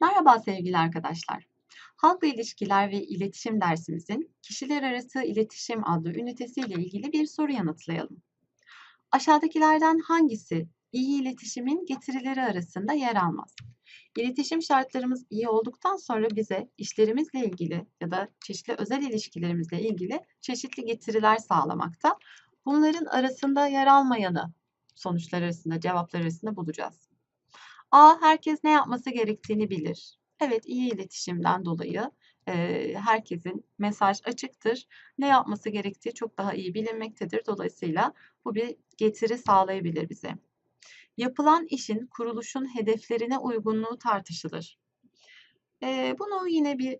Merhaba sevgili arkadaşlar. Halkla ilişkiler ve iletişim dersimizin kişiler arası iletişim adlı ünitesiyle ilgili bir soru yanıtlayalım. Aşağıdakilerden hangisi iyi iletişimin getirileri arasında yer almaz? İletişim şartlarımız iyi olduktan sonra bize işlerimizle ilgili ya da çeşitli özel ilişkilerimizle ilgili çeşitli getiriler sağlamakta. Bunların arasında yer almayanı sonuçlar arasında, cevaplar arasında bulacağız. A. Herkes ne yapması gerektiğini bilir. Evet, iyi iletişimden dolayı eee, herkesin mesaj açıktır. Ne yapması gerektiği çok daha iyi bilinmektedir. Dolayısıyla bu bir getiri sağlayabilir bize. Yapılan işin kuruluşun hedeflerine uygunluğu tartışılır. Eee, bunu yine bir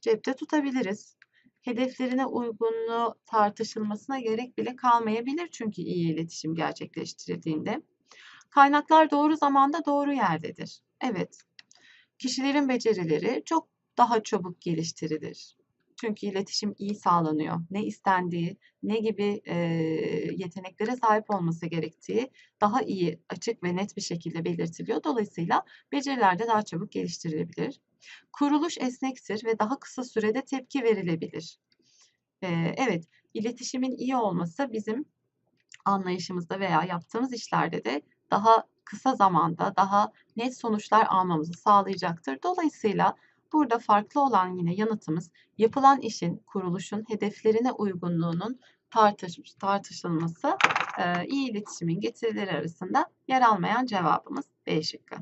cepte tutabiliriz. Hedeflerine uygunluğu tartışılmasına gerek bile kalmayabilir çünkü iyi iletişim gerçekleştirildiğinde. Kaynaklar doğru zamanda doğru yerdedir. Evet, kişilerin becerileri çok daha çabuk geliştirilir. Çünkü iletişim iyi sağlanıyor. Ne istendiği, ne gibi e, yeteneklere sahip olması gerektiği daha iyi, açık ve net bir şekilde belirtiliyor. Dolayısıyla beceriler de daha çabuk geliştirilebilir. Kuruluş esnektir ve daha kısa sürede tepki verilebilir. E, evet, iletişimin iyi olması bizim anlayışımızda veya yaptığımız işlerde de daha kısa zamanda daha net sonuçlar almamızı sağlayacaktır. Dolayısıyla burada farklı olan yine yanıtımız yapılan işin, kuruluşun hedeflerine uygunluğunun tartış, tartışılması, iyi iletişimin getirileri arasında yer almayan cevabımız B şıkkı.